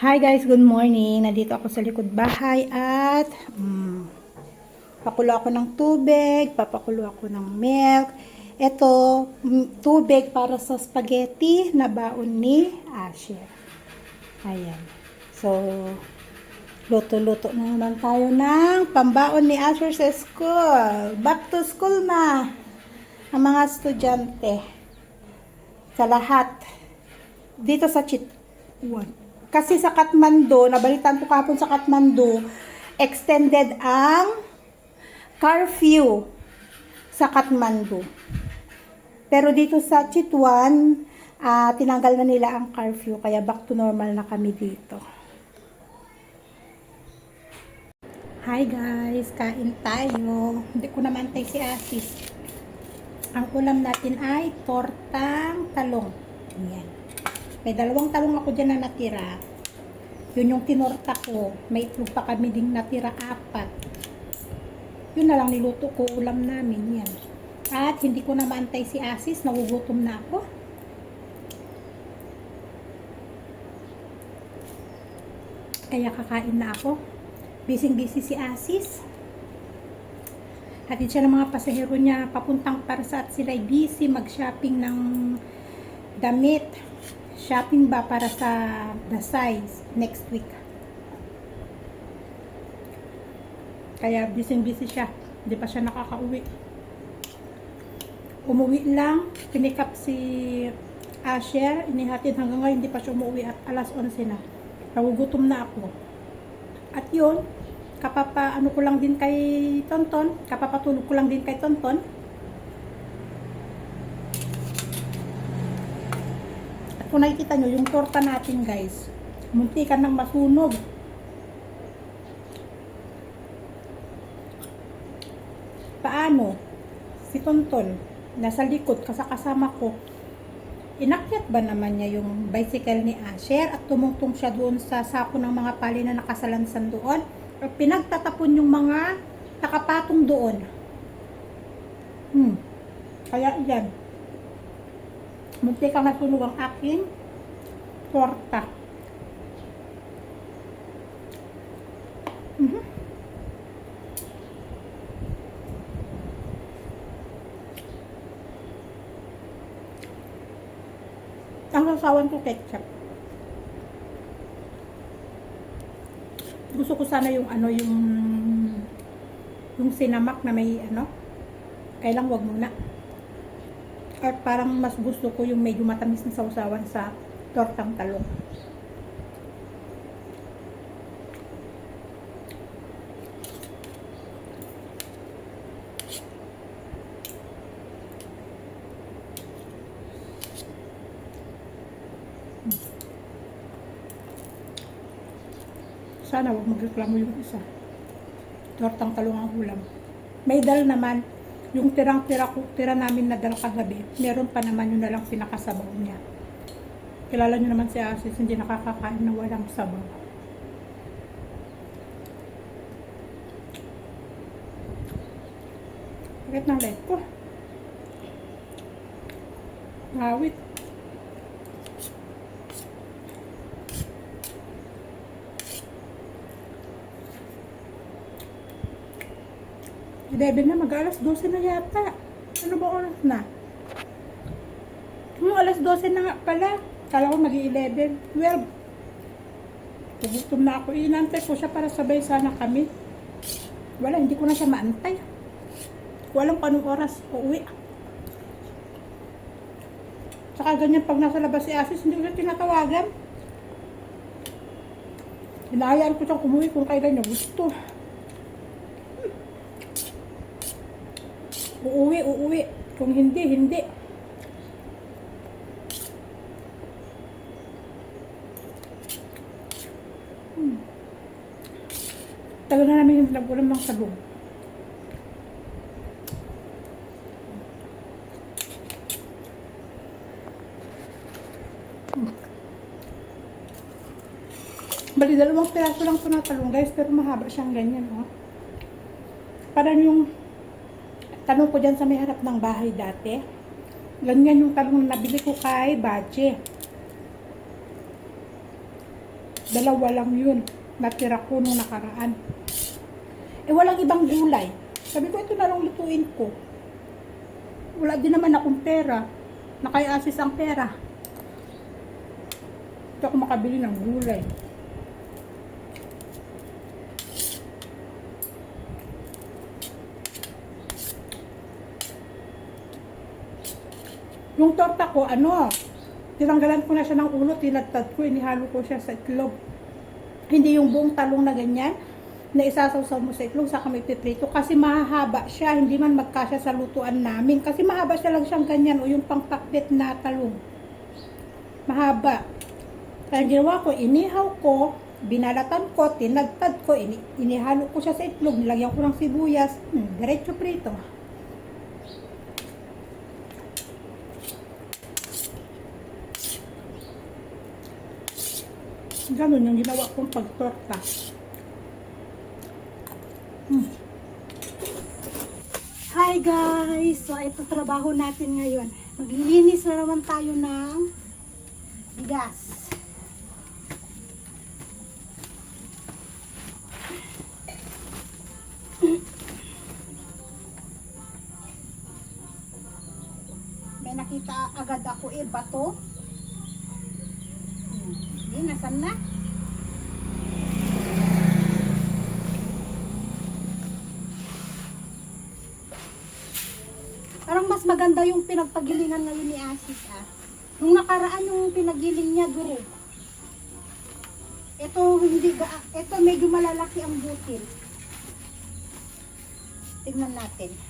Hi guys, good morning. Nandito ako sa likod bahay at mm, pakulo ako ng tubig, papakulo ako ng milk. Ito, mm, tubig para sa spaghetti na baon ni Asher. Ayan. So, luto-luto na naman tayo ng pambaon ni Asher sa school. Back to school na. Ang mga estudyante. Sa lahat. Dito sa Chitwan. Kasi sa Kathmandu, nabalitan ko kapon sa Kathmandu, extended ang curfew sa Kathmandu. Pero dito sa Chitwan, ah, tinanggal na nila ang curfew, kaya back to normal na kami dito. Hi guys, kain tayo. Hindi ko naman tayo si Asis. Ang ulam natin ay tortang talong. Ayan. May dalawang talong ako dyan na natira. Yun yung tinorta ko. May itlog pa kami ding natira apat. Yun na lang niluto ko ulam namin yan. At hindi ko na maantay si Asis. Nagugutom na ako. Kaya kakain na ako. Busy-busy si Asis. Hatid siya ng mga pasahero niya papuntang Parsa at sila ay busy mag-shopping ng damit. Shopping ba para sa the size next week. Kaya busy-busy siya. Hindi pa siya nakakauwi. Umuwi lang. Pinikap si Asher. Inihatid hanggang ngayon. Hindi pa siya umuwi at alas 11 na. Nagugutom na ako. At yun, kapapa ano ko lang din kay Tonton. Kapapatulog ko lang din kay Tonton. Kung nakikita nyo, yung torta natin guys, munti ka nang masunog. Paano? Si Tonton, nasa likod, kasakasama ko. Inakyat ba naman niya yung bicycle ni Asher at tumungtong siya doon sa sako ng mga pali na nakasalansan doon? O pinagtatapon yung mga nakapatong doon? Hmm. Kaya yan. Munti kang nasunog ang aking torta. Mhm. Ang sasawan ko ketchup. Gusto ko sana yung ano yung yung sinamak na may ano. Kailang wag muna. At parang mas gusto ko yung medyo matamis na sausawan sa tortang talong. Sana wag magreklamo yung isa. Tortang talong ang ulam. May dal naman, yung tirang-tira ko, tira namin na dal kagabi, meron pa naman yun na lang pinakasabaw niya. Kilala nyo naman si Asis, hindi nakakakain na walang sabaw. Bakit ng leg ko? Awit. Eleven na, mag-alas 12 na yata. Ano ba oras na? Yung alas 12 na nga pala. Kala ko mag-11. 12. Gugutom na ako. Inantay ko siya para sabay sana kami. Wala, hindi ko na siya maantay. Walang anong oras uuwi. Saka ganyan pag nasa labas si Asis, hindi ko siya tinatawagan. Hinahayaan ko siyang kumuwi kung kailan niya gusto. Uuwi, uuwi. Kung hindi, hindi. Hmm. Tagal na namin yung nag-ulam ng sabong. Hmm. Bali, dalawang piraso lang ito na guys, pero mahaba siyang ganyan, oh. Parang yung tanong ko dyan sa may harap ng bahay dati. Ganyan yung talong na nabili ko kay Baje. Dalawa lang yun. Natira ko nung nakaraan. Eh, walang ibang gulay. Sabi ko, ito na lang lutuin ko. Wala din naman akong pera. Nakay-assist ang pera. Ito ako makabili ng gulay. Yung torta ko, ano, tinanggalan ko na siya ng ulo, tinagtad ko, inihalo ko siya sa itlog. Hindi yung buong talong na ganyan, na isasawsaw mo sa itlog, saka may piprito, kasi mahahaba siya, hindi man magkasya sa lutuan namin, kasi mahaba siya lang siyang ganyan, o yung pangpakbet na talong. Mahaba. Kaya ginawa ko, inihaw ko, binalatan ko, tinagtad ko, ini inihalo ko siya sa itlog, nilagyan ko ng sibuyas, hmm, diretso prito. Ganun yung ginawa kong pagtorta. Hmm. Hi guys! So ito trabaho natin ngayon. Maglilinis na naman tayo ng gas. May nakita agad ako eh, bato. Hindi, nasan na? Parang mas maganda yung pinagpagilingan ngayon ni Asis ah. Nung nakaraan yung pinagiling niya duro. Ito hindi ga ito medyo malalaki ang butil. Tingnan natin.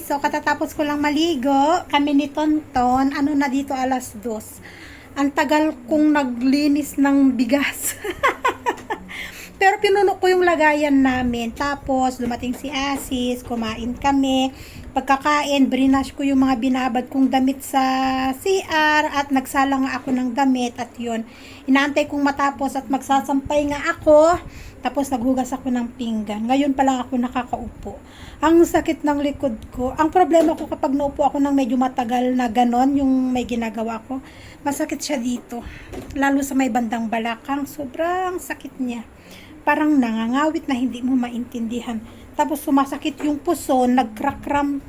Katatapos ko lang maligo. Kami ni Tonton, ano na dito alas dos. Ang tagal kong naglinis ng bigas. Pero pinuno ko yung lagayan namin. Tapos, dumating si Asis, kumain kami. Pagkakain, brinash ko yung mga binabad kong damit sa CR at nagsala nga ako ng damit at yun. Inaantay kong matapos at magsasampay nga ako. Tapos naghugas ako ng pinggan. Ngayon pa lang ako nakakaupo. Ang sakit ng likod ko. Ang problema ko kapag naupo ako ng medyo matagal na ganon, yung may ginagawa ko, masakit siya dito. Lalo sa may bandang balakang, sobrang sakit niya parang nangangawit na hindi mo maintindihan. Tapos sumasakit yung puson, nagkrakram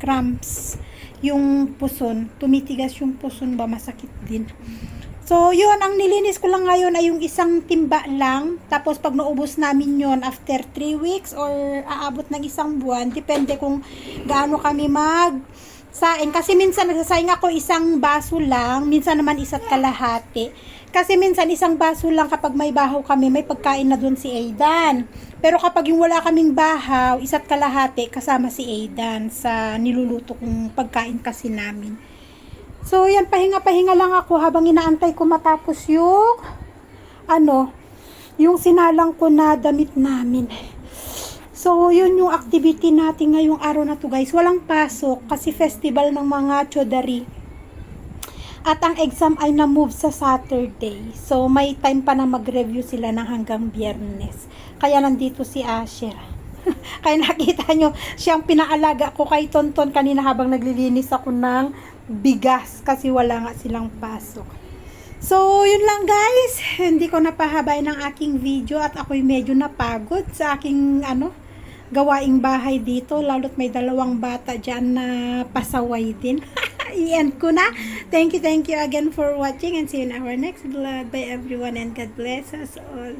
cramps yung puson, tumitigas yung puson ba masakit din. So, yun, ang nilinis ko lang ngayon ay yung isang timba lang. Tapos, pag naubos namin yon after 3 weeks or aabot ng isang buwan, depende kung gaano kami mag saing. Kasi minsan nagsasaing ako isang baso lang, minsan naman isa't kalahati. Kasi minsan isang baso lang kapag may bahaw kami, may pagkain na doon si Aidan. Pero kapag yung wala kaming bahaw, isa't kalahati, kasama si Aidan sa niluluto kong pagkain kasi namin. So, yan, pahinga-pahinga lang ako habang inaantay ko matapos yung, ano, yung sinalang ko na damit namin. So, yun yung activity natin ngayong araw na to guys. Walang pasok kasi festival ng mga chodari. At ang exam ay na-move sa Saturday. So, may time pa na mag-review sila ng hanggang biyernes. Kaya nandito si Asher. Kaya nakita nyo, siyang pinaalaga ko kay Tonton kanina habang naglilinis ako ng bigas kasi wala nga silang pasok. So, yun lang guys. Hindi ko napahabain ang aking video at ako'y medyo napagod sa aking ano, gawaing bahay dito. Lalo't may dalawang bata dyan na pasaway din. I-end ko na. Thank you, thank you again for watching and see you in our next vlog. Bye everyone and God bless us all.